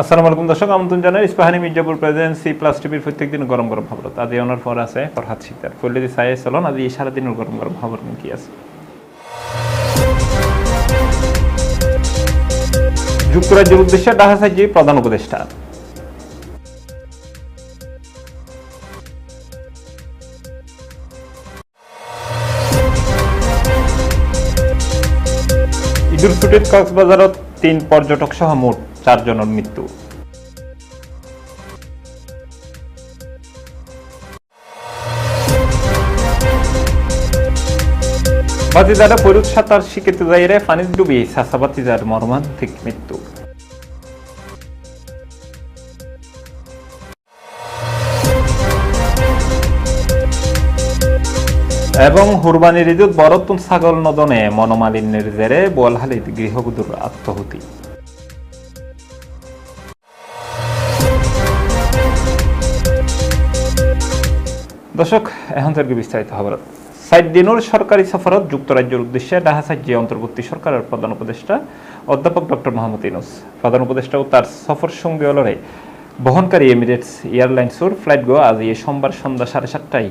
আসসালামু আলাইকুম দর্শক, আমন্ত্রণ জানাই ইস্পাহানি মির্জাপুর প্রেজেন্সি প্লাস টিভির প্রত্যেক দিন গরম গরম খবর। আজ ওনার পর আছে ফরহাদ সিকদার। ফল্লিদি সাই চলন, আজ এই সারাদিনের গরম গরম খবর কি আছে? যুক্তরাজ্যের উদ্দেশ্যে ডাহা সাইজি প্রধান উপদেষ্টা। ঈদুল ছুটিত কক্সবাজারত তিন পর্যটক সহ মোট চারজনের মৃত্যু। বাতিজারা পৈরুত সাঁতার শিখিতে যাইরে পানিত ডুবি সাসা বাতিজার মর্মান্তিক মৃত্যু। এবং হুরবানির ঈদুত বরতুন ছাগল নদনে মনোমালিন্যের জেরে বোয়ালহালিত গৃহবধূর আত্মহতি। দর্শক, এখন থেকে বিস্তারিত খবর। সাইড দিনুর সরকারি সফরত যুক্তরাজ্যের উদ্দেশ্যে ডাহা সাজ্যে অন্তর্বর্তী সরকারের প্রধান উপদেষ্টা অধ্যাপক ডক্টর মোহাম্মদ ইনুস প্রধান উপদেষ্টা ও তার সফর সঙ্গে অলরে বহনকারী এমিরেটস এয়ারলাইন্সের ফ্লাইট গো আজ এই সোমবার সন্ধ্যা সাড়ে সাতটায়।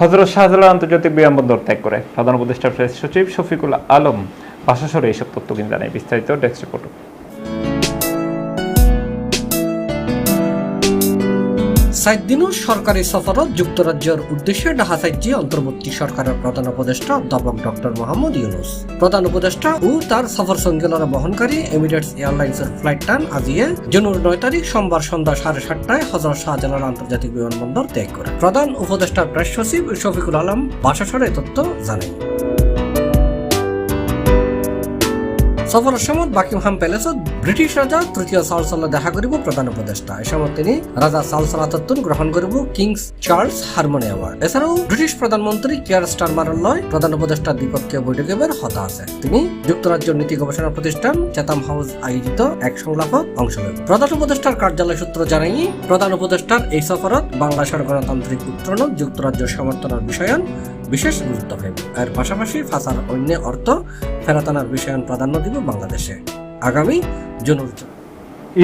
হজরত শাহজালাল আন্তর্জাতিক বিমানবন্দর ত্যাগ করে। প্রধান উপদেষ্টা প্রেস সচিব শফিকুল আলম ভাষাসরে এইসব তথ্য কিন্তু জানায়। বিস্তারিত ডেস্ক রিপোর্ট। সাত দিনের সরকারি সফরত যুক্তরাজ্যের উদ্দেশ্যে ঢাকাসাজ্যে অন্তর্বর্তী সরকারের প্রধান উপদেষ্টা অধ্যাপক ডক্টর মোহাম্মদ ইউনুস। প্রধান উপদেষ্টা ও তার সফর সঙ্গীলরা বহনকারী এমিরেটস এয়ারলাইন্সের ফ্লাইট টান আজিয়ে জুনের নয় তারিখ সোমবার সন্ধ্যা সাড়ে সাতটায় হজরত শাহজালাল আন্তর্জাতিক বিমানবন্দর ত্যাগ করে। প্রধান উপদেষ্টার প্রেস সচিব শফিকুল আলম বাসাসরে তথ্য জানায়। সফরের সময় বাকিংহাম প্যালেসত ব্রিটিশ রাজা তৃতীয় সালসালা দেখা করিব প্রধান উপদেষ্টা। এ সময় তিনি রাজা সালসালাতত্তুন গ্রহণ করিব কিংস চার্লস হারমোনি অ্যাওয়ার্ড। এছাড়াও ব্রিটিশ প্রধানমন্ত্রী কেয়ার স্টারমারের লয় প্রধান উপদেষ্টা দ্বিপক্ষীয় বৈঠকে বের হতা আছে। তিনি যুক্তরাজ্য নীতি গবেষণা প্রতিষ্ঠান চেতাম হাউস আয়োজিত এক সংলাপত অংশ নেব প্রধান উপদেষ্টার কার্যালয় সূত্র জানাই প্রধান উপদেষ্টার এই সফরত বাংলাদেশের গণতান্ত্রিক উত্তরণ যুক্তরাজ্য সমর্থনের বিষয়ন বিশেষ গুরুত্ব পাইব এর পাশাপাশি ফাঁসার অন্য অর্থ ফেরাতানার বিষয়ন প্রাধান্য দিব বাংলাদেশে। আগামী জুনুর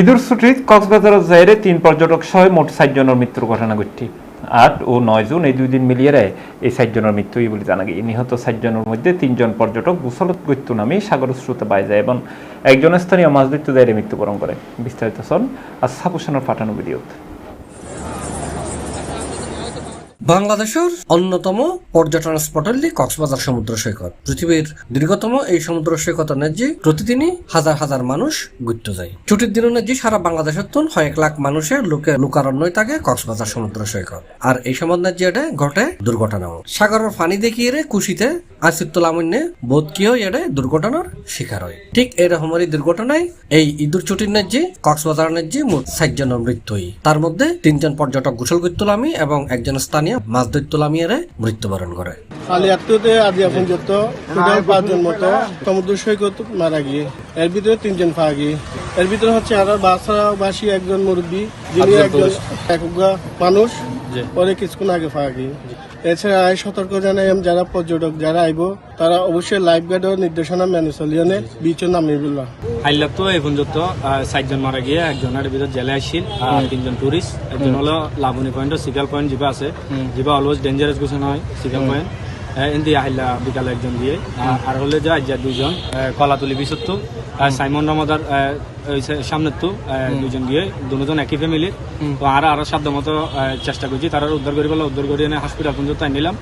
ঈদুল ছুটিত কক্সবাজারের জায়রে তিন পর্যটক সহ মোট ষাট জনের মৃত্যুর ঘটনা ঘটছে আট ও নয় জুন এই দুই দিন মিলিয়ে এই ষাট জনের মৃত্যুই বলে জানা গিয়ে নিহত ষাট জনের মধ্যে তিনজন পর্যটক গুসলত গৈত্য নামে সাগর স্রোতে বাই যায় এবং একজন স্থানীয় মাছ দৈত্য যাইরে মৃত্যুবরণ করে। বিস্তারিত সন আর সাপুসানোর পাঠানো ভিডিওতে। বাংলাদেশের অন্যতম পর্যটন স্পট হল কক্সবাজার সমুদ্র সৈকত। পৃথিবীর দীর্ঘতম এই সমুদ্র সৈকত ন্যায্যে প্রতিদিনই হাজার হাজার মানুষ ঘুরতে যায়। ছুটির দিন ন্যায্যে সারা বাংলাদেশের তুন কয়েক লাখ মানুষের লোকে লোকারণ্যই থাকে কক্সবাজার সমুদ্র সৈকত। আর এই সময় ন্যায্যে এটা ঘটে দুর্ঘটনাও। সাগরের পানি দেখিয়ে রে কুশিতে আসিফ তোলামন্যে বোধ কিও এটা দুর্ঘটনার শিকার হয়। ঠিক এরকমেরই দুর্ঘটনায় এই ইঁদুর ছুটির ন্যায্যে কক্সবাজার ন্যায্যে মোট ষাট জনের মৃত্যু হয় তার মধ্যে তিনজন পর্যটক গোসল গুত্তুলামি এবং একজন স্থানীয় মাছ ধরতে এর মৃত্যুবরণ করে আজ এখন যত টোটাল পাঁচজন মতো। সমুদ্র সৈকত মারা গিয়ে এর ভিতরে তিনজন পাওয়া গিয়ে। এর ভিতরে হচ্ছে আর বাসাবাসী একজন মুরব্বী যিনি একজন মানুষ পরে কিছুক্ষণ আগে পাওয়া গিয়ে। এছাড়া আয় সতর্ক জানাই আমি যারা পর্যটক যারা আইব তারা অবশ্যই লাইফ গার্ডের নির্দেশনা মেনে চলিয়ে বিচও নামিবিল্লা হাইলাক তো এখন যত চারজন মারা গিয়ে একজনের ভিতর জেলে আসছিল আর তিনজন টুরিস্ট একজন হলো লাবণী পয়েন্ট সিকাল পয়েন্ট যিবা আছে যিবা অলওয়েজ ডেঞ্জারাস কিছু নয় সিকাল পয়েন্ট এন্দি আহিলা বিকালে একজন দিয়ে আর হলে যে আজ দুইজন কলাতুলি বিশত্তু সাইমন রমাদার সামনের তো দুজন গিয়ে দুজন একই ফ্যামিলির তো আর আরও সাধ্য মতো চেষ্টা করছি। তারা উদ্ধার করি বলে উদ্ধার করি এনে হসপিটাল পর্যন্ত নিলাম।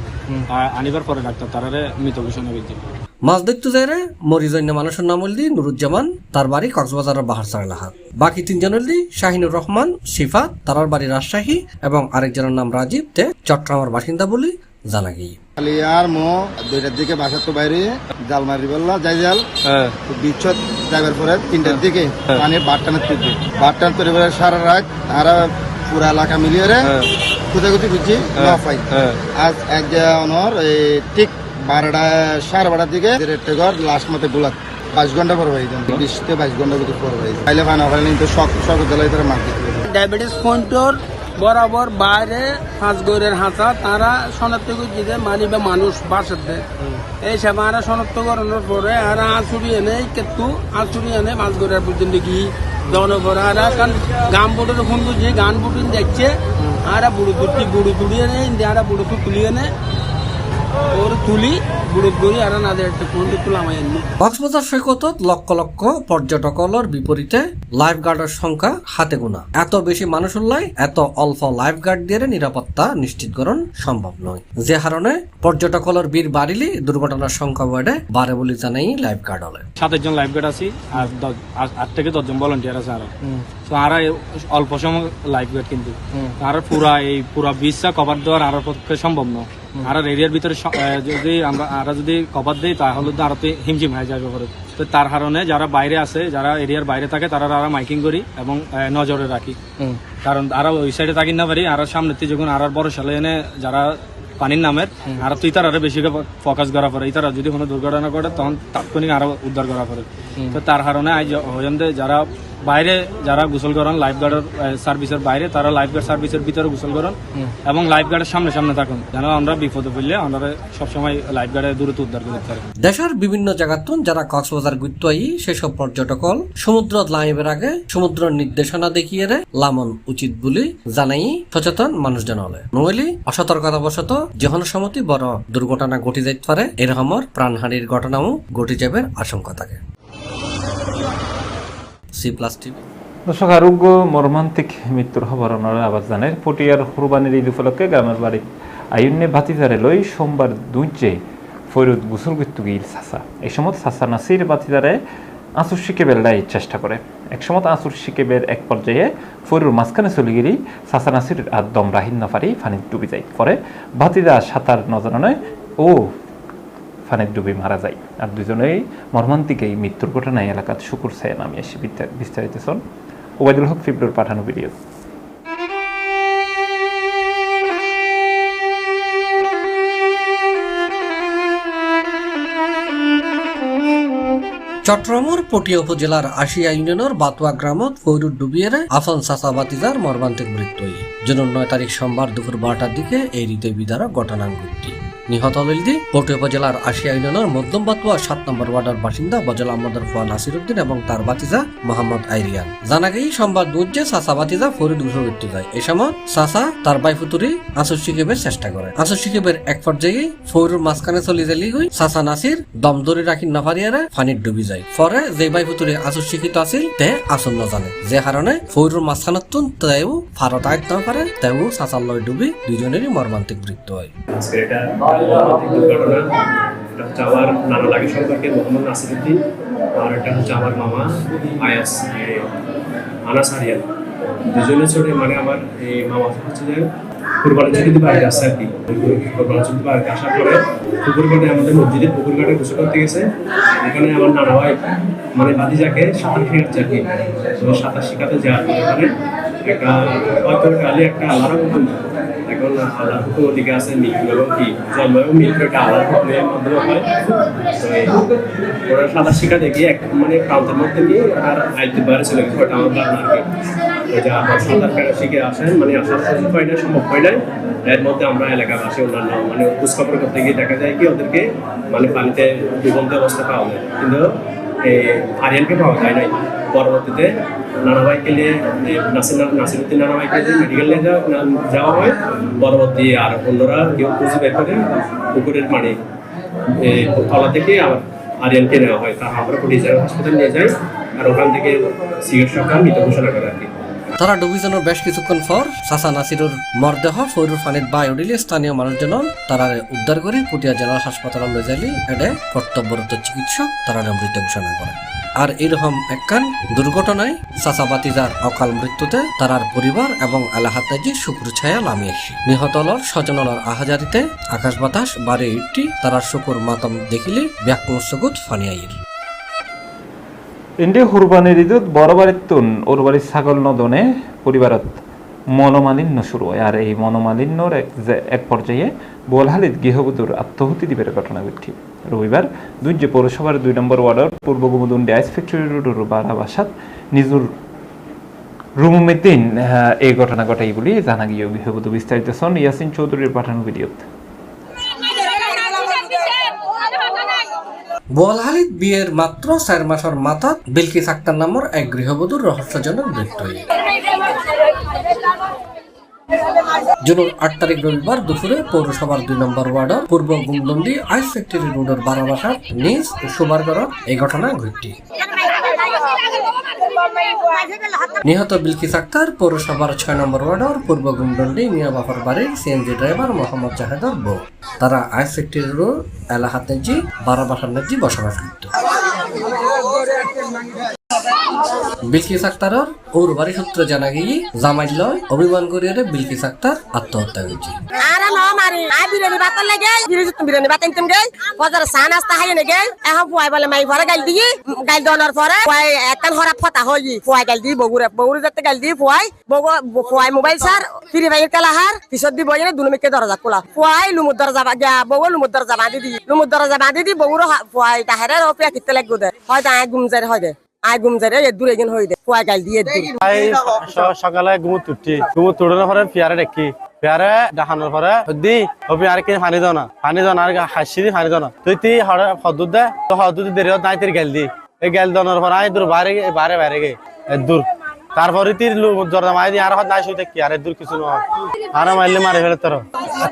আনিবার পরে ডাক্তার তারারে মৃত ঘোষণা করছি। মাছ দৈত্য জায়রে মরিজন্য মানুষের নাম হলদি নুরুজ্জামান তার বাড়ি কক্সবাজারের বাহার এলাহাত বাকি তিনজন হলদি শাহিনুর রহমান শিফাত তারার বাড়ি রাজশাহী এবং আরেকজনের নাম রাজীব তে চট্টগ্রামের বাসিন্দা বলে জানা গিয়ে। খালি আর মো দুইটার দিকে বাসার তো বাইরে জাল মারি বললা যাই জাল। বিচ্ছত যাইবার পরে তিনটার দিকে পানির বাট টানের তুলবে। বাট টান তুলে পরে সারা রাত আর পুরা এলাকা মিলিয়ে রে খুঁজাখুঁজি খুঁজছি না পাই আজ এক অনর এই ঠিক বারোটা সাড়ে বারোটার দিকে টেগর লাস্ট মতে বুলাত। বাইশ ঘণ্টা পর হয়ে যান বিশ থেকে বাইশ ঘণ্টার ভিতরে পর হয়ে যায় খাইলে ফানা খাইলে কিন্তু শখ শখ দিলে তারা মার দিতে ডায়াবেটিস পয়েন্টর বরাবর বাইরে পাঁচ গৌরের হাঁচা তারা শনাক্ত করছে যে মানিবে মানুষ বাসাতে এই সেবা আর শনাক্ত করানোর পরে আর আঁচুরি এনে কেতু আঁচুরি এনে পাঁচ গৌরের পর্যন্ত গিয়ে জনগণ আর কারণ গান বুটের ফোন করছে গান বুটিন দেখছে আর বুড়ো তুটি বুড়ো তুলিয়ে নে আর বুড়ো তু তুলিয়ে নে কক্সবাজার সৈকতত লক্ষ লক্ষ পর্যটকর বিপরীতে লাইফ গার্ডের সংখ্যা হাতে গোনা। এত বেশি মানুষ উল্লাই এত অল্প লাইফ গার্ড দিয়ে নিরাপত্তা নিশ্চিতকরণ সম্ভব নয়। যে কারণে পর্যটকর বীর বাড়িলি দুর্ঘটনার সংখ্যা বেড়ে বাড়ে বলে জানাই লাইফ গার্ড হলে সাতের জন লাইফ গার্ড আছি আর আট- আট থেকে দশজন ভলেন্টিয়ার আছে আরও। তো আর অল্প সময় লাইফ গার্ড কিন্তু আর পুরা এই পুরা বিচটা কভার দেওয়ার আর পক্ষে সম্ভব নয়। আর এরিয়ার ভিতরে যদি আমরা আর যদি কভার দিই তাহলে তো আরও তো হিমজিম হয়ে যাবে পরে তো তার কারণে যারা বাইরে আছে যারা এরিয়ার বাইরে থাকে তারা আরও মাইকিং করি এবং নজরে রাখি। কারণ আর ওই সাইডে থাকি না পারি আর সামনে থেকে যখন আর বড় সালে এনে যারা পানির নামের আর তুই তার আরও বেশি ফোকাস করা পড়ে। তারা যদি কোনো দুর্ঘটনা ঘটে তখন তাৎক্ষণিক আরও উদ্ধার করা পড়ে। তো তার কারণে আজ যারা বাইরে যারা গোসল করেন লাইফ গার্ডের সার্ভিসের বাইরে তারা লাইফ গার্ড সার্ভিসের ভিতরে গোসল করেন এবং লাইফ গার্ডের সামনে সামনে থাকুন। যেন আমরা বিপদে পড়লে আমরা সবসময় লাইফ গার্ডের দূরত্ব উদ্ধার করতে পারি দেশের বিভিন্ন জায়গাতুন যারা কক্সবাজার গুত্তই সেসব পর্যটকল সমুদ্র লাইবের আগে সমুদ্র নির্দেশনা দেখিয়ে রে লামন উচিত বলে জানাই সচেতন মানুষ জানালে নইলে অসতর্কতাবশত যেহন সমতি বড় দুর্ঘটনা ঘটি যাইতে পারে এরকমর প্রাণহানির ঘটনাও ঘটি যাবার আশঙ্কা থাকে। সি প্লাস টিভি দর্শক, আরোগ্য, মর্মান্তিক মৃত্যুর খবর ওনারা আবার জানেন। পটিয়ার কুরবানির ঈদ উপলক্ষে গ্রামের বাড়ি আইনে ভাতিজারে লই সোমবার দুইচে ফৈরুদ গুসুল গিল সাসা। এই সময় সাসা নাসির বাতিজারে আঁচুর শিকে বেললাই চেষ্টা করে। এক সময় আঁচুর শিকে বের এক পর্যায়ে ফৈরুর মাঝখানে চলে গেলি সাসা নাসির আর দম রাহিন না পারি ফানি ডুবি যায়। পরে ভাতিজা সাঁতার নজরানে ও ফানের ডুবে মারা যায়। আর দুজনেই মর্মান্তিক এই মৃত্যুর ঘটনায় এলাকার শুকুর ছায়া নামে এসে বিস্তারিত শোন ওবায়দুল হক ফিবরুর পাঠানো ভিডিও। চট্টগ্রামের পটিয়া উপজেলার আশিয়া ইউনিয়নের বাতুয়া গ্রামত ফৈরুদ ডুবিয়ে আফান সাসা বাতিজার মর্মান্তিক মৃত্যু জুন নয় তারিখ সোমবার দুপুর বারোটার দিকে এই হৃদয় বিদারক ঘটনা ঘটটি নিহত হলদি পটিয়া উপজেলার আশিয়া ইউনিয়নের মধ্যম বাতুয়া সাত নম্বর ওয়ার্ডের বাসিন্দা বজল আহমদের ফুয়া নাসির উদ্দিন এবং তার বাতিজা মোহাম্মদ আইরিয়ান। জানা গেই সোমবার দুর্যে সাসা বাতিজা ফরিদ ঘুষে মৃত্যু যায়। এই সময় সাসা তার বাই ফুতুরি আসর শিকেবের চেষ্টা করে। আসর শিকেবের এক পর্যায়ে ফৌরুর মাঝখানে চলে যালি গই সাসা নাসির দম ধরে রাখি নাফারিয়ারে ফানির ডুবি যায়। পরে যে বাই ফুতুরি আসর শিক্ষিত আছিল, তে আসন নজানে যে কারণে ফৌরুর মাঝখানত তেও ফারত আয়ত্ত পারে তেও সাসার লয় ডুবি দুজনেরই মর্মান্তিক মৃত্যু হয়। আমার নানা লাগে সম্পর্কে মোহাম্মদ নাসিরুদ্দিন আর এটা হচ্ছে আমার মামা, আয়াস আনাস আরিয়ান দুজনে ছোট মানে আমার এই মামা হচ্ছে যে কুরবানি ছুটিতে আর কি। বাড়িতে আসার পরে পুকুর ঘাটে আমাদের মসজিদের পুকুর ঘাটে গোসল করতে গেছে। এখানে আমার নানা ভাই মানে ভাতিজাকে সাঁতার শেখাচ্ছে আর কি। সাঁতার শেখাতে পরে ওখানে একটা হয়তো একটা হুকুম এখন হুকুম আছে মৃত্যু এবং কি জন্ম এবং ওরা সাঁতার শেখাতে গিয়ে এক মানে প্রান্তের মধ্যে গিয়ে আর আইতে বাইরে আমার বাবা আর কি যা সাঁতার কাটা শিখে আসেন মানে আসার হয় না সম্ভব হয় না এর মধ্যে আমরা এলাকাবাসী অন্যান্য মানে খোঁজখবর করতে গিয়ে দেখা যায় কি ওদেরকে মানে পানিতে ডুবন্ত অবস্থা পাওয়া যায় কিন্তু এই আরিয়ানকে পাওয়া যায় নাই পরবর্তীতে নানাভাইকে নিয়ে নাসির নাসিরুদ্দিন নানাভাইকে নিয়ে মেডিকেল নিয়ে যাওয়া হয়। পরবর্তী আর অন্যরা কেউ খুঁজে বের করে পুকুরের এ, তলা থেকে আবার আরিয়ানকে নেওয়া হয়। তা আমরা পুলিশ হাসপাতাল নিয়ে যাই আর ওখান থেকে চিকিৎসকরা মৃত ঘোষণা করে আর কি। তারা ডুবিজনের বেশ কিছুক্ষণ পর সাসা নাসিরুর মরদেহ ফৈরুর ফানিত বাই উঠিলে স্থানীয় মানুষজন তারা উদ্ধার করে পুটিয়া জেনারেল হাসপাতালে লয়ে যাইলি এডে কর্তব্যরত চিকিৎসক তারা মৃত ঘোষণা করে আর এরকম একখান দুর্ঘটনায় সাসা বাতিজার অকাল মৃত্যুতে তারার পরিবার এবং এলাহাতাজি শুক্র ছায়া নামিয়ে নিহতলর স্বজনলর আহাজারিতে আকাশ বাতাস বাড়ি ইটটি তারার শুকুর মাতম দেখিলে ব্যাকুল সগুত ফানিয়াইর ইন্ডিয়া কুরবানির ঈদত বড় বাড়ির তুন ওর বাড়ির ছাগল নদনে পরিবারত মনোমালিন্য শুরু হয়। আর এই মনোমালিন্যর এক পর্যায়ে বোলহালিত গৃহবধূর আত্মহতি দিবের ঘটনা ঘটছে রবিবার দুই যে পৌরসভার দুই নম্বর ওয়ার্ডের পূর্ব গুমুদুন ডাইস ফ্যাক্টরি রোডের বারা বাসাত নিজুর রুমুমিদ্দিন এই ঘটনা ঘটাই বলে জানা গিয়ে গৃহবধূ বিস্তারিত সন ইয়াসিন চৌধুরীর পাঠানো ভিডিওতে। বোয়ালহালিত বিয়ের মাত্র চার মাসের মাথা বিলকিস আক্তার নামৰ এক গৃহবধূর রহস্যজনক মৃত্যু জুনের আট তারিখ রবিবার দুপুরে পৌরসভার দুই নম্বর ওয়ার্ডের পূর্ব গুমদন্দি আইস ফ্যাক্টরি রোডের বারো মাসার নিজ সুবারগড়ত এই ঘটনা ঘটটি নিহত বিলকিস আক্তার, পৌরসভার ছয় নম্বর ওয়ার্ডের পূর্ব গুমডন্ডি মিয়া বাফার বাড়ির সিএনজি ড্রাইভার মোহাম্মদ জাহেদর বউ তারা আইস ফ্যাক্টরি রোড এলাহাত বারাবাসার বারো বাসার নেজি বসবাস করত বিলকিস আক্তারর ওর বাড়ি সূত্র জানা গিয়ে জামাইল অভিমান করিয়ে বিলকিস আক্তার আত্মহত্যা করেছে। আরে বলে, মাই মোবাইল পিছত দি বইনে দুনুমিকে দরজা খোলা। পুয়াই লুমুর দরজা গিয়া বগু লুমুর দরজা বাঁধি দি। কিতে গুমজারে হয় দে। আয় গুমজারে এ দূরে গেন হই দে। পুয়াই গাইল দিয়ে দি। স- সকালে ঘুমো তুটি ঘুমো তুড়ানোর পরে পিয়ারে দেখি। পিয়ারে দেখানোর পরে দি ও পিয়ারে কিনে পানি দাও না পানি দাও না আর হাসি দি পানি দাও না তুই তুই হরে হদুদ দে। তো হদুদ দেরি নাই তোর গেল দি। এই গেল দানোর পরে আই দূর বাইরে বাইরে গে দূর তারপরে তীর জর্দা মাই দিয়ে আর হাত নাই শুই কি? আরে দূর কিছু নয়। আর মারলে মারে ফেলে তোর।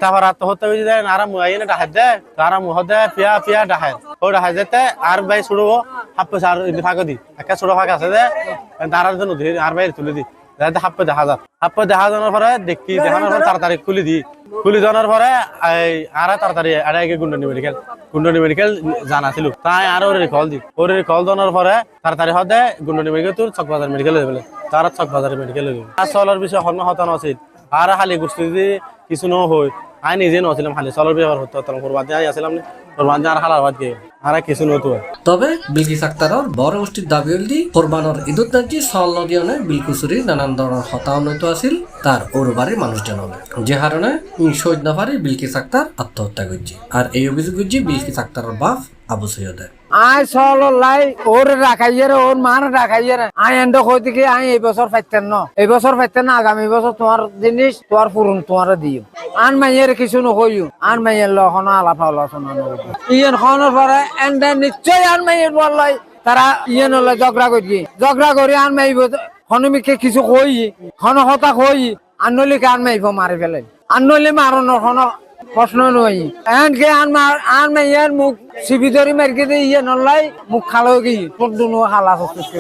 তারপর আত্মহত্যা হয়ে যায় আর মুহাই না ডাহাত দে। তারা মুহ দে পিয়া পিয়া ডাহাত ও ডাহাত যেতে, আর ভাই ছুড়বো হাপ্পে আর ফাঁকা দি। একটা ছোট ফাঁকা আছে দে। তারা জন্য দি আর ভাই তুলে দি। যাতে হাপ্পে দেখা যাক। হাপ্পে দেখা যাওয়ার পরে দেখি, দেখানোর পরে তাড়াতাড়ি খুলে দি। খুলে জানার পরে আর তাড়াতাড়ি আর আগে গুন্ডনি মেডিকেল গুন্ডনি মেডিকেল জানা ছিল তাই আর ওর কল দি ওর কল জানার পরে তাড়াতাড়ি হতে গুন্ডনি মেডিকেল তোর চকবাজার মেডিকেল যাবে তারা চকবাজার মেডিকেল আর চলার বিষয়ে হন হতানো উচিত আর খালি গোষ্ঠী কিছু ন হয় আই নিজে নছিলাম খালি চলার ব্যবহার হতো হতাম কোরবান আই আসলাম কোরবান আর হালার বাদ গিয়ে আর কিছু নতো তবে বিলকিস আক্তারর বড় গোষ্ঠীর দাবি হলদি কোরবানর ঈদুত নাজি সল নানান ধরনের হতাহত আছিল তার ওরবারের বাড়ির মানুষজন যে হারণে শহীদ নাফারি বিলকিস আক্তার আত্মহত্যা করছে আর এই অভিযোগ করছে বিলকিস আক্তারের বাপ আবু সৈয়দে আই চল লাই ওর রাখাইয়ে রে ওর মান রাখাইয়ে রে আই এন্ড কই থেকে আই এই বছর পাইতেন ন। এই বছর পাইতেন না, আগামী বছর তোমার জিনিস, তোমার পুরন তোমার দিও। আন মাইয়ের কিছু নকইও। আন মাইয়ের লখন আলাপ আলোচনা নকইও। ইয়েন খনের পরে, এন্ড নিশ্চয় আন মাইয়ের বললাই তারা ইয়ে নলে ঝগড়া করি ঝগড়া করে আন মাইব হনমিকে কিছু কই হন হতা কই। আনলিকে আন মাইব মারি ফেলে। আনলি মারণর হন প্রশ্ন নই। এনকে আন মার আন মাইয়ার মুখ সিবি ধরি মার্কে দিয়ে ইয়ে নলাই মুখ খালো কি দুনো খালা হচ্ছে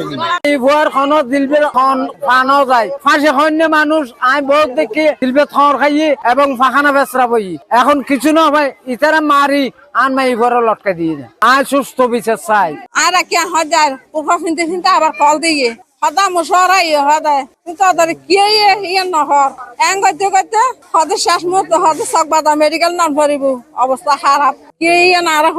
এই ভুয়ার খনত দিলবে খন ফানো যায়। ফাঁসে খন্য মানুষ আই বহুত দেখি দিলবে থর খাইয়ে এবং ফাখানা বেসরা বই এখন কিছু না ভাই ইতারা মারি আন মাই ভরে লটকা দিয়ে। আয় সুস্থ বিচার চাই। আর কি হাজার উপর ফিনতে ফিনতে আবার কল দিয়ে। হদা মুসরা ইয়ে হদা। কিন্তু কে ইয়ে নহর। এং করতে করতে হদে শেষ মুহূর্তে হদে সকবাদা মেডিকেল নাম পড়িব অবস্থা খারাপ। কে ইয়ে না রাখ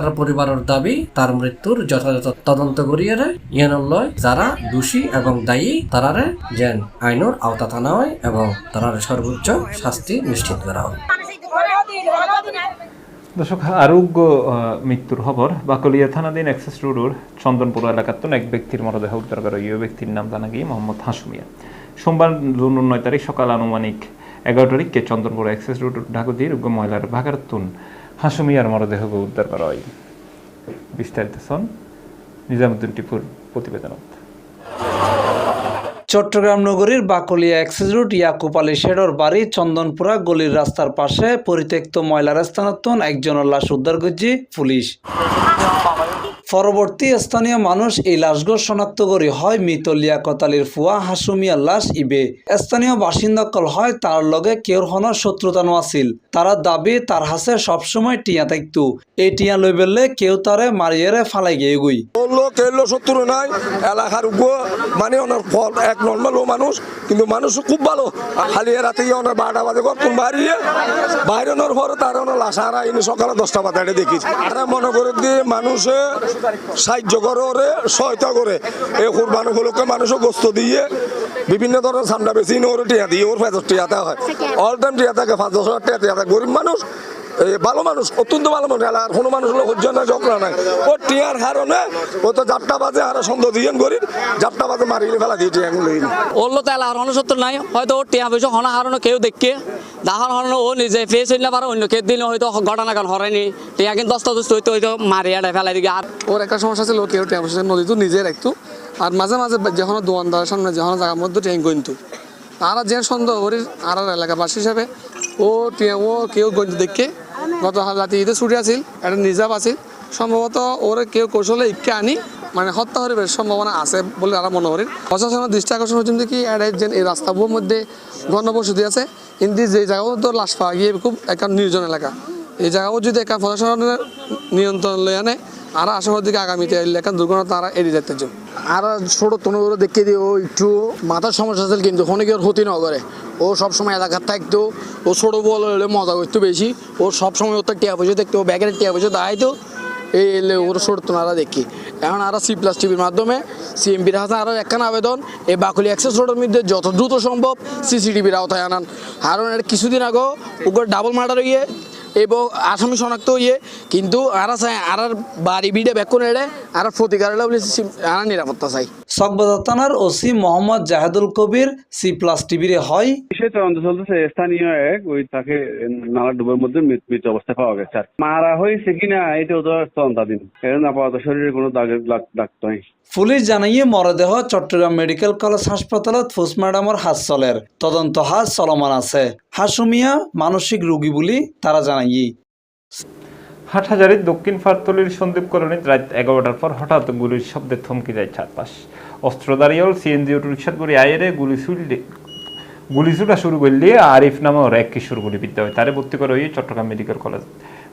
আক্তারের পরিবারের দাবি, তার মৃত্যুর যথাযথ তদন্ত করিয়ে ইয়ানলয় যারা দোষী এবং দায়ী, তারারে যেন আইনের আওতা থানা হয় এবং তারার সর্বোচ্চ শাস্তি নিশ্চিত করা হয়। দর্শক, আরোগ্য মৃত্যুর খবর। বাকলিয়া থানাধীন এক্সেস রোডের চন্দনপুর এলাকার এক ব্যক্তির মরদেহ উদ্ধার করা ইয়ে ব্যক্তির নাম জানা গিয়ে মোহাম্মদ হাসুমিয়া। সোমবার জুন নয় তারিখ সকাল আনুমানিক এগারো তারিখকে চন্দনপুর এক্সেস রোড ঢাকুতি রোগ্য মহিলার ভাগারতুন হাসুমিয়ার মরদেহ উদ্ধার করা হয়। বিস্তারিত সন নিজামুদ্দিন টিপুর প্রতিবেদনত। চট্টগ্রাম নগরীর বাকলিয়া এক্সেস রুট ইয়াকুব আলী শেডর বাড়ি চন্দনপুরা গলির রাস্তার পাশে পরিত্যক্ত ময়লার স্থানাত্মন একজনের লাশ উদ্ধার করছে পুলিশ। পরবর্তী স্থানীয় মানুষ এই লাশগুলো শনাক্ত করে হয় মৃত লিয়াকত ফুয়া হাসুমিয়ার লাশ ইবে। স্থানীয় বাসিন্দাকল হয়, তার লগে কেউর হন শত্রুতানো আছিল তারা দাবি, তার হাসে সবসময় টিয়া থাকতো। এই টিয়া লই বেললে কেউ তারে মারিয়ারে ফালাই গিয়ে গুই শত্রু নাই, এলাকার মানে ফল, এক নর্মাল ও মানুষ, কিন্তু মানুষ খুব ভালো। খালি রাতে ওনার বারোটা বাজে কখন বাড়িয়ে পরে তার লাশা হারা সকালে দশটা বাজে দেখি মনে করে দিয়ে মানুষে সাহায্য করে ওরে সহায়তা করে। এই কুরবান উপলক্ষে মানুষও গোস্ত দিয়ে বিভিন্ন ধরনের ঠান্ডা বেশি ওর টিয়া দিয়ে ওর ফেজর টিয়া হয়। অল টাইম টিয়া থাকে পাঁচ দশ হাজার টিয়া থাকে। গরিব মানুষ ভালো মানুষ অত্যন্ত ভালো মানুষ এলাকার কোনো মানুষ হলো হজ্জ না ঝগড়া নাই। ও টিয়ার কারণে ও তো যাত্রা বাজে আর সন্দেহ দিয়ে গরিব যাত্রা বাজে মারিয়ে ফেলা দিয়ে টিয়া লই ওর তো এলাকার হনসত্তর নাই হয়তো ওর টিয়া পয়সা হনা হারানো কেউ দেখকে দাহার হরানো ও নিজে ফেস হইলে পারে অন্য কেউ দিলে হয়তো ঘটনা কান হরাইনি টিয়া কিন্তু দশটা দোস্ত হইতো হয়তো মারিয়া ফেলাই দিকে। আর ওর একটা সমস্যা ছিল ও কেউ টিয়া পয়সা নদী তো নিজে রাখতো। আর মাঝে মাঝে যখন দোয়ানদারের সামনে যখন জায়গার মধ্যে ট্রেন গণতো আর যে সন্দেহ করি আর আর এলাকাবাসী হিসাবে ও টিয়া ও কেউ গণিত দেখে। গত রাতে ঈদের ছুটি আছিল একটা নিজাব আছিল সম্ভবত ওরে কেউ কৌশলে ইপকে আনি মানে হত্যা হরিবের সম্ভাবনা আছে বলে তারা মনে করেন প্রশাসনের দৃষ্টি আকর্ষণ হচ্ছে কি একজন এই রাস্তাগুলোর মধ্যে ঘনবসতি আছে। কিন্তু যে জায়গাও তো লাশ পাওয়া গিয়ে খুব একটা নির্জন এলাকা। এই জায়গাও যদি একটা প্রশাসনের নিয়ন্ত্রণ লয়ে আনে আর আশাবাদ দিকে আগামীতে এলাকার দুর্ঘটনা তারা এড়িয়ে যেতে চাই আর ছোট তনুগুলো দেখে দিয়ে ও একটু মাথার সমস্যা ছিল কিন্তু ওর ক্ষতি না করে? ও সবসময় এলাকার থাকতো, ও ছোট বল হলে মজা করতো বেশি। ও সবসময় ওর তো টিয়া পয়সা দেখতো, ও ব্যাগের টিয়া পয়সা দাঁড়াইতো, এই এলে ওর ছোট তোনারা দেখি। এখন আর সি প্লাস টিভির মাধ্যমে সিএমপির হাতে আরও একখান আবেদন, এই বাকুলি অ্যাক্সেস রোডের মধ্যে যত দ্রুত সম্ভব সিসিটিভির আওতায় আনান। কারণ এটা কিছুদিন আগেও ওগুলো ডাবল মার্ডার হইয়ে এবং আসামি শনাক্ত হইয়ে কিন্তু আর চাই আর বাড়ি বিড়ে বেকুন এড়ে আর প্রতিকার আর নিরাপত্তা চাই। সকবাজার থানার OC Mohammad Jahedul Kabir C plus টিভিরে হয়। বিষয়ে তদন্ত চলতেছে স্থানীয় এক ওই তাকে নালা ডুবের মধ্যে মৃত অবস্থায় পাওয়া গেছে আর মারা হয়েছে কিনা এটাও তো তদন্তাধীন। এখন আপাতত শরীরে কোনো দাগ দাগ নেই। পুলিশ জানাইয়ে মরদেহ চট্টগ্রাম মেডিকেল কলেজ হাসপাতালত পোস্টমর্টমের হাজ চলের তদন্ত হাজ চলমান আছে। হাসুমিয়া মানসিক রোগী বলি তারা জানাইয়ে হাটহাজারির দক্ষিণ ফারতলির সন্দীপ কলোনির রাত এগারোটার পর হঠাৎ গুলির শব্দে থমকে যায় চারপাশ। অস্ত্রধারীয়ল সিএনজি অটো রিক্সাত করে আয়েরে গুলি ছুড়লে গুলি ছুটা শুরু করলে আরিফ নামের এক কিশোর গুলিবিদ্ধ হয়। তারে ভর্তি করা হয়ে চট্টগ্রাম মেডিকেল কলেজ।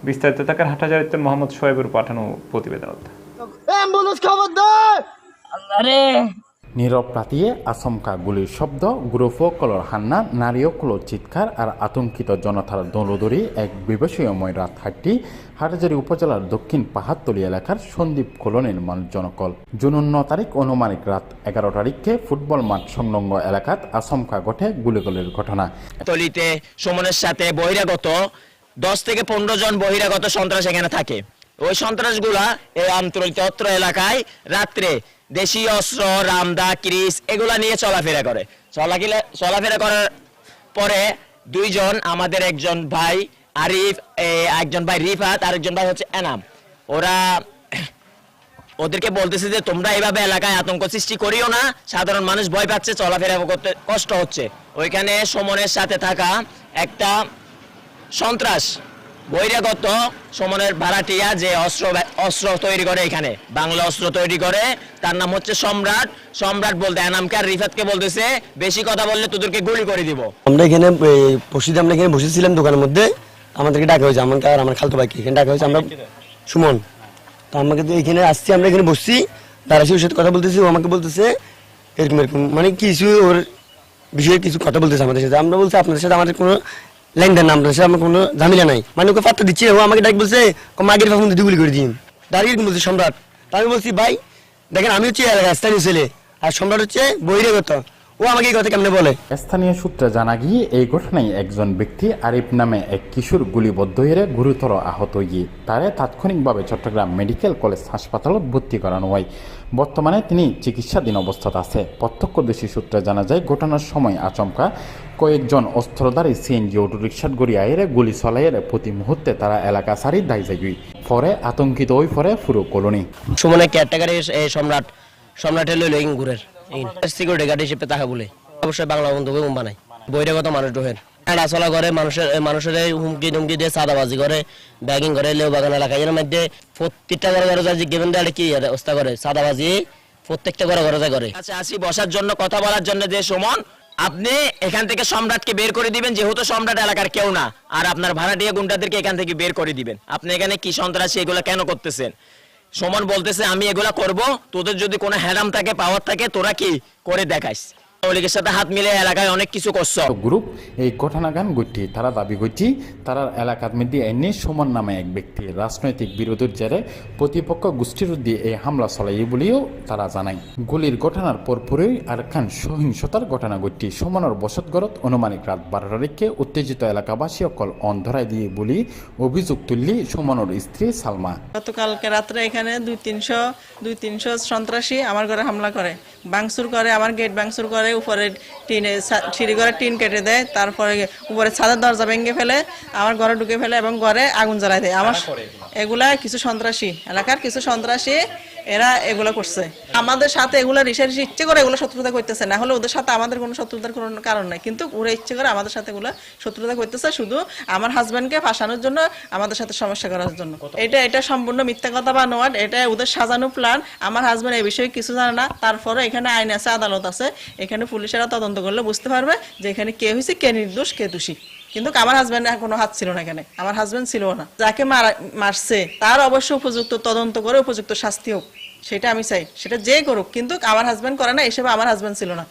বিস্তারিত থাকার হাটহাজারিতে মোহাম্মদ সোহেবের পাঠানো দেয় নীরব প্রাতিয়ে আচমকা গুলির শব্দ গুরুফকলৰ হান্না নারীসকলৰ চিৎকার আর আতঙ্কিত জনতার দৌলদরি এক বিবেচয়ময় রাত হাটটি হাটহাজারী উপজেলার দক্ষিণ পাহাড়তলি এলাকার সন্দীপ কলোনির মানুষজনকল জুন ন তারিখ অনুমানিক রাত এগারো তারিখে ফুটবল মাঠ সংলগ্ন এলাকাত আচমকা ঘটে গুলিগুলির ঘটনা। তলিতে সুমনের সাথে বহিরাগত, দশ থেকে পনেরো জন বহিরাগত সন্ত্রাস এখানে থাকে। ওই সন্ত্রাসগুলা এই আমতলিতে অত্র এলাকায় রাত্রে দেশীয় অস্ত্র, রামদা, ক্রিস, এগুলা নিয়ে চলাফেরা করে। চলাফেরা করার পরে দুইজন, আমাদের একজন ভাই আরিফ একজন ভাই রিফাত আর একজন ভাই হচ্ছে এনাম। ওরা ওদেরকে বলতেছে যে, তোমরা এইভাবে এলাকায় আতঙ্ক সৃষ্টি করিও না। সাধারণ মানুষ ভয় পাচ্ছে, চলাফেরা করতে কষ্ট হচ্ছে। ওইখানে সমনের সাথে থাকা একটা সন্ত্রাস, বহিরাগত সমনের ভাড়াটিয়া যে অস্ত্র অস্ত্র তৈরি করে এখানে, বাংলা অস্ত্র তৈরি করে, তার নাম হচ্ছে সম্রাট। সম্রাট বলতে এনামকে আর রিফাতকে বলতেছে, বেশি কথা বললে তোদেরকে গুলি করে দিব। আমরা এখানে পশুতে আমরা এখানে বসেছিলাম দোকানের মধ্যে। আমাদেরকে ডাকা হয়েছে আমাকে আর আমার খালতো ভাইকে এখানে ডাকা হয়েছে আমরা সুমন। তো আমাকে তো এখানে আসছি আমরা এখানে বসছি তারা সেই সাথে কথা বলতেছি ও আমাকে বলতেছে এরকম এরকম মানে কিছু ওর বিষয়ে কিছু কথা বলতেছে আমাদের সাথে। আমরা বলছি আপনাদের সাথে আমাদের কোনো লেনদেন না আপনাদের সাথে আমার কোনো ঝামেলা নাই। মানে ওকে পাত্তা দিচ্ছে ও আমাকে ডাক বলছে মাগের ফাফুন দিদি গুলি করে দিন। দাঁড়িয়ে এরকম বলছে সম্রাট। তা আমি বলছি ভাই দেখেন আমি হচ্ছে স্থানীয় ছেলে আর সম্রাট হচ্ছে বহিরাগত। ও আমাকে এই কথা কেমনে বলে? স্থানীয় সূত্রে জানা গিয়ে এই ঘটনায় একজন ব্যক্তি আরিফ নামে এক কিশোর গুলিবদ্ধ হয়ে গুরুতর আহত গিয়ে তারে তাৎক্ষণিকভাবে চট্টগ্রাম মেডিকেল কলেজ হাসপাতালত ভর্তি করানো হয়। বর্তমানে তিনি চিকিৎসাধীন অবস্থাত আছে। প্রত্যক্ষদর্শী সূত্রে জানা যায় ঘটনার সময় আচমকা কয়েকজন অস্ত্রধারী সিএনজি অটোরিকশাত গড়ি আইরে গুলি চলাইয়ের প্রতি মুহূর্তে তারা এলাকা সারি দায় যাই পরে আতঙ্কিত হয়ে পরে পুরো কলোনি। সুমনে কেয়ারটেকার সম্রাট সম্রাটের লইল ইঙ্গুরের সিকিউরিটি গার্ড হিসেবে বলে। অবশ্যই বাংলা বন্ধু বানায়। মানুষ ঢোকেন। এড়াচলা করে, মানুষের মানুষের হুমকি টুমকি দিয়ে করে ব্যাগিং করে লেউ বাগান এলাকায়। এর মধ্যে প্রত্যেকটা ঘরে ঘরে যায় দেয় কি অবস্থা করে? প্রত্যেকটা ঘরে ঘরে যায় করে। আচ্ছা আসি বসার জন্য, কথা বলার জন্য যে সুমন, আপনি এখান থেকে সম্রাটকে বের করে দিবেন, যেহেতু সম্রাট এলাকার কেউ না। আর আপনার ভাড়াটিয়া গুন্ডাদেরকে এখান থেকে বের করে দিবেন। আপনি এখানে কি সন্ত্রাসী, এগুলো কেন করতেছেন? সুমন বলতেছে, আমি এগুলা করব, তোদের যদি কোনো হ্যারাম থাকে পাওয়ার থাকে, তোরা কি করে দেখাইস আওয়ামী সাথে হাত মিলে এলাকায় অনেক কিছু করছ। গ্রুপ এই ঘটনাগান গঠি তারা দাবি করছি তারা এলাকার মধ্যে এনে সুমন নামে এক ব্যক্তি রাজনৈতিক বিরোধের জেরে প্রতিপক্ষ গোষ্ঠীর দিয়ে এই হামলা চলাই বলেও তারা জানায়। গুলির ঘটনার পরপরই আর খান সহিংসতার ঘটনা ঘটি। সুমনের বসতগড়ত অনুমানিক রাত বারোটা রেখে উত্তেজিত এলাকাবাসী অকল অন্ধরাই দিয়ে বলি অভিযোগ তুললি সুমনের স্ত্রী সালমা। গতকালকে রাত্রে এখানে দুই তিনশো দুই তিনশো সন্ত্রাসী আমার ঘরে হামলা করে। বাংসুর করে আমার গেট বাংসুর করে উপরে টিনে সিঁড়ি ঘরে টিন কেটে দেয় তারপরে উপরে ছাদের দরজা ভেঙে ফেলে আমার ঘরে ঢুকে ফেলে এবং ঘরে আগুন জ্বালায় দেয়। আমার এগুলা কিছু সন্ত্রাসী এলাকার কিছু সন্ত্রাসী এরা এগুলো করছে। আমাদের সাথে এগুলো রিসার্চ ইচ্ছে করে এগুলো শত্রুতা করতেছে না হলে ওদের সাথে আমাদের কোনো শত্রুতার কোনো কারণ নাই। কিন্তু ওরা ইচ্ছে করে আমাদের সাথে এগুলো শত্রুতা করতেছে শুধু আমার হাজব্যান্ডকে ফাঁসানোর জন্য আমাদের সাথে সমস্যা করার জন্য। এটা এটা সম্পূর্ণ মিথ্যা কথা বা নোয়াট এটা ওদের সাজানো প্ল্যান আমার হাজব্যান্ড এই বিষয়ে কিছু জানে না তারপরে এখানে আইন আছে আদালত আছে। এখানে পুলিশেরা তদন্ত করলে বুঝতে পারবে যে এখানে কে হয়েছে কে নির্দোষ কে দোষী। কিন্তু আমার হাজব্যান্ডের কোনো হাত ছিল না এখানে। আমার হাজব্যান্ড ছিল না। যাকে মারা মারছে, তার অবশ্য উপযুক্ত তদন্ত করে উপযুক্ত শাস্তি হোক, সেটা আমি চাই। সেটা যে করুক, কিন্তু আমার হাজব্যান্ড করে না, এসব আমার হাজব্যান্ড ছিল না।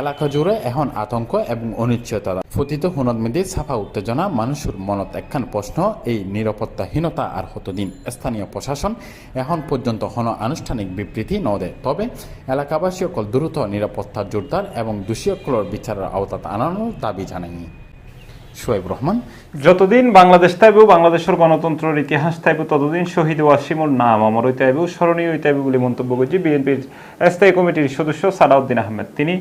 এলাকা জুড়ে এখন আতঙ্ক এবং অনিশ্চয়তা। ফতিত হুনত মেদি, ছাপা উত্তেজনা, মানুষের মনত একখান প্রশ্ন, এই নিরাপত্তাহীনতা আর হতদিন। স্থানীয় প্রশাসন এখন পর্যন্ত হন আনুষ্ঠানিক বিবৃতি ন দেয়। তবে এলাকাবাসী অকল দ্রুত নিরাপত্তা জোরদার এবং দোষীসকলের বিচারের আওতাত আনানোর দাবি জানাই শোয়েব রহমান। যতদিন বাংলাদেশ থাইব বাংলাদেশের গণতন্ত্রের ইতিহাস থাইব ততদিন শহীদ ওয়াসিমুর নাম অমর হইতে আইব স্মরণীয় হইতে বলে মন্তব্য করছে বিএনপির স্থায়ী কমিটির সদস্য সালাউদ্দিন আহমেদ। তিনি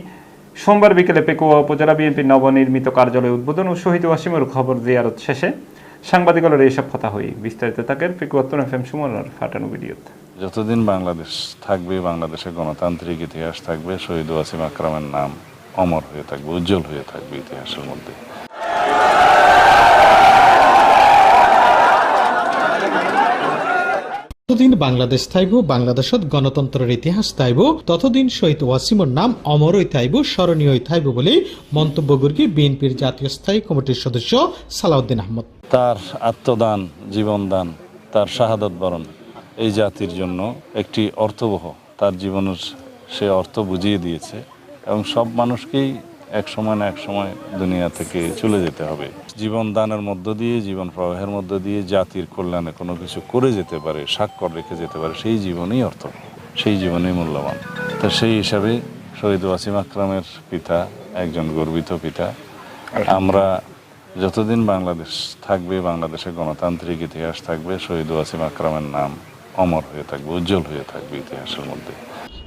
সোমবার বিকেলে পেকুয়া উপজেলা বিএনপির নবনির্মিত কার্যালয় উদ্বোধন ও শহীদ ওয়াসিমের খবর জিয়ারত শেষে সাংবাদিকদের এইসব কথা হই। বিস্তারিত থাকেন পেকুয়াত্তর এফ এম সুমনের ফাটানো ভিডিওতে। যতদিন বাংলাদেশ থাকবে বাংলাদেশের গণতান্ত্রিক ইতিহাস থাকবে শহীদ ওয়াসিম আকরামের নাম অমর হয়ে থাকবে উজ্জ্বল হয়ে থাকবে ইতিহাসের মধ্যে। যতদিন বাংলাদেশ থাইব, বাংলাদেশত গণতন্ত্রের ইতিহাস থাইব, ততদিন শহীদ ওয়াসিমর নাম অমরই থাইব স্মরণীয় থাইব বলে মন্তব্য করি বিএনপির জাতীয় স্থায়ী কমিটির সদস্য সালাউদ্দিন আহমদ। তার আত্মদান, জীবনদান, তার শাহাদত বরণ এই জাতির জন্য একটি অর্থবহ। তার জীবনের সে অর্থ বুঝিয়ে দিয়েছে এবং সব মানুষকেই এক সময় না এক সময় দুনিয়া থেকে চলে যেতে হবে। জীবন দানের মধ্য দিয়ে, জীবন প্রবাহের মধ্য দিয়ে, জাতির কল্যাণে কোনো কিছু করে যেতে পারে, স্বাক্ষর রেখে যেতে পারে, সেই জীবনই অর্থ, সেই জীবনই মূল্যবান। তো সেই হিসাবে শহীদ ওয়াসিম আকরামের পিতা, একজন গর্বিত পিতা। আমরা যতদিন বাংলাদেশ থাকবে, বাংলাদেশের গণতান্ত্রিক ইতিহাস থাকবে, শহীদ ওয়াসিম আকরামের নাম অমর হয়ে থাকবে, উজ্জ্বল হয়ে থাকবে ইতিহাসের মধ্যে।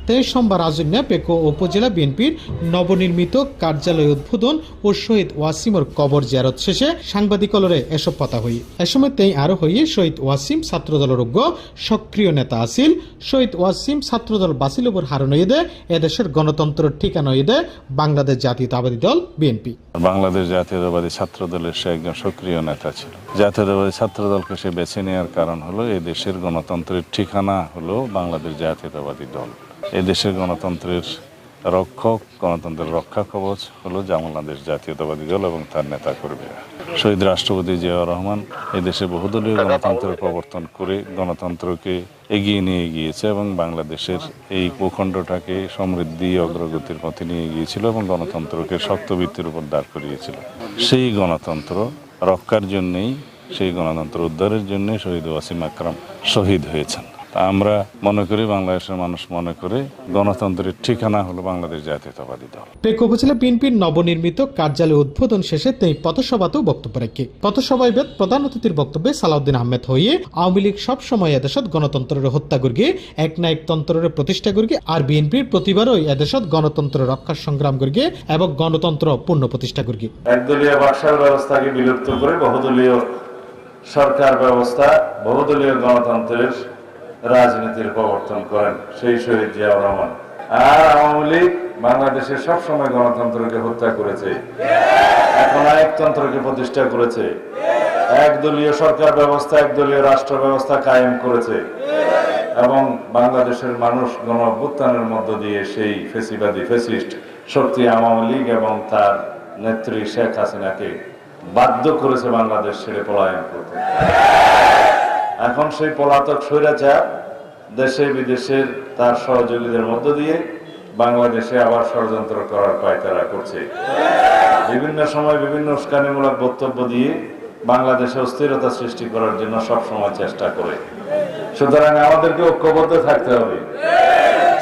তেইশ সোমবার আজন্যা পেকো উপজেলা বিএনপির নবনির্মিত কার্যালয় উদ্বোধন ও শহীদ ওয়াসিমর কবর জিয়ারত শেষে সাংবাদিকলরে এসব কথা হই। এ সময় তেই আরও হইয়ে শহীদ ওয়াসিম ছাত্রদলের অজ্ঞ সক্রিয় নেতা আছিল শহীদ ওয়াসিম ছাত্রদল বাসিলবর হারণ দে এদেশের গণতন্ত্রের ঠিকানা দে বাংলাদেশ জাতীয়তাবাদী দল বিএনপি। বাংলাদেশ জাতীয়তাবাদী ছাত্র দলের সে একজন সক্রিয় নেতা ছিল। জাতীয়তাবাদী ছাত্র দলকে সে বেছে নেওয়ার কারণ হলো এই দেশের গণতন্ত্রের ঠিকানা হলো বাংলাদেশ জাতীয়তাবাদী দল। এই দেশের গণতন্ত্রের রক্ষক, গণতন্ত্রের রক্ষা কবচ হলো বাংলাদেশ জাতীয়তাবাদী দল এবং তার নেতা কর্মীরা শহীদ রাষ্ট্রপতি জিয়াউর রহমান এদেশে বহুদলীয় গণতন্ত্রের প্রবর্তন করে গণতন্ত্রকে এগিয়ে নিয়ে গিয়েছে এবং বাংলাদেশের এই ভূখণ্ডটাকে সমৃদ্ধি, অগ্রগতির পথে নিয়ে গিয়েছিল এবং গণতন্ত্রকে শক্ত ভিত্তির উপর দাঁড় করিয়েছিল। সেই গণতন্ত্র রক্ষার জন্যেই, সেই গণতন্ত্র উদ্ধারের জন্য শহীদ ওয়াসিম আকরাম শহীদ হয়েছেন। তা আমরা মনে করি বাংলাদেশের মানুষ মনে করে গণতন্ত্রের ঠিকানা হলো বাংলাদেশ জাতীয়তাবাদী দল। পেকো উপজেলা বিএনপির নবনির্মিত কার্যালয় উদ্বোধন শেষে তিনি পথসভাতেও বক্তব্য রাখে। পথসভায় বেদ প্রধান অতিথির বক্তব্যে সালাউদ্দিন আহমেদ হইয়ে আওয়ামী লীগ সব সময় এদেশত গণতন্ত্রের হত্যা করিয়ে এক নায়ক তন্ত্রের প্রতিষ্ঠা করিয়ে আর বিএনপির প্রতিবারই এদেশত গণতন্ত্র রক্ষার সংগ্রাম করিয়ে এবং গণতন্ত্র পূর্ণ প্রতিষ্ঠা করিয়ে একদলীয় বাকশাল ব্যবস্থাকে বিলুপ্ত করে বহুদলীয় সরকার ব্যবস্থা বহুদলীয় গণতন্ত্রের রাজনীতির প্রবর্তন করেন, সেই শহীদ জিয়াউর রহমান। আর আওয়ামী লীগ বাংলাদেশে সবসময় গণতন্ত্রকে হত্যা করেছে। এখন একত্র নায়কতন্ত্রকে প্রতিষ্ঠা করেছে। একদলীয় সরকার ব্যবস্থা, একদলীয় রাষ্ট্র ব্যবস্থা কায়েম করেছে। এবং বাংলাদেশের মানুষ গণ অভ্যুত্থানের মধ্য দিয়ে সেই ফেসিবাদী ফেসিস্ট শক্তি আওয়ামী লীগ এবং তার নেত্রী শেখ হাসিনাকে বাধ্য করেছে বাংলাদেশ ছেড়ে পলায়ন করতে। এখন সেই পলাতক স্বৈরাচার দেশে বিদেশের তার সহযোগীদের মধ্য দিয়ে বাংলাদেশে আবার ষড়যন্ত্র করার পায়তারা করছে। বিভিন্ন সময় বিভিন্ন উস্কানিমূলক বক্তব্য দিয়ে বাংলাদেশে অস্থিরতা সৃষ্টি করার জন্য সব সময় চেষ্টা করে। সুতরাং আমাদেরকে ঐক্যবদ্ধ থাকতে হবে।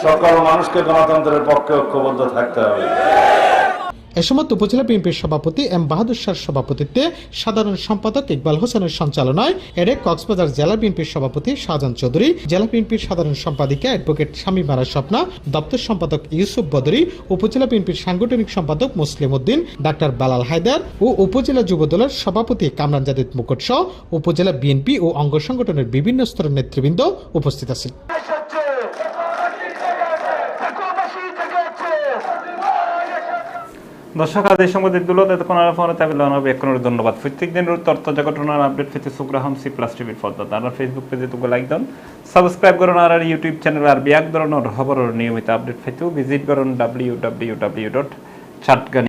সকল মানুষকে গণতন্ত্রের পক্ষে ঐক্যবদ্ধ থাকতে হবে। এ সময় উপজেলা বিএনপির সভাপতি এম বাহাদুর শাহর সভাপতিত্বে সাধারণ সম্পাদক ইকবাল হোসেনের সঞ্চালনায় এরে কক্সবাজার জেলা বিএনপির সভাপতি শাহজাহান চৌধুরী, জেলা বিএনপির সাধারণ সম্পাদিকা অ্যাডভোকেট স্বামী মারা স্বপ্না, দপ্তর সম্পাদক ইউসুফ বদরি উপজেলা বিএনপির সাংগঠনিক সম্পাদক মুসলিম উদ্দিন, ডাক্তার বালাল হায়দার ও উপজেলা যুবদলের সভাপতি কামরান জাদিদ মুকুট সহ উপজেলা বিএনপি ও অঙ্গ সংগঠনের বিভিন্ন স্তরের নেতৃবৃন্দ উপস্থিত আছেন। দর্শক, আজ এই সংবাদ দিকগুলো এতক্ষণ ধন্যবাদ। প্রত্যেক দিনের তথ্য জগতনার আপডেট পেতে সুগ্রাহম সি প্লাস টিভির পর্দা। তারা ফেসবুক পেজে তুকে লাইক দেন সাবস্ক্রাইব করুন আর ইউটিউব চ্যানেল আর বিয়াক ধরনের খবরের নিয়মিত আপডেট পেতেও ভিজিট করুন W W W dot Chatgani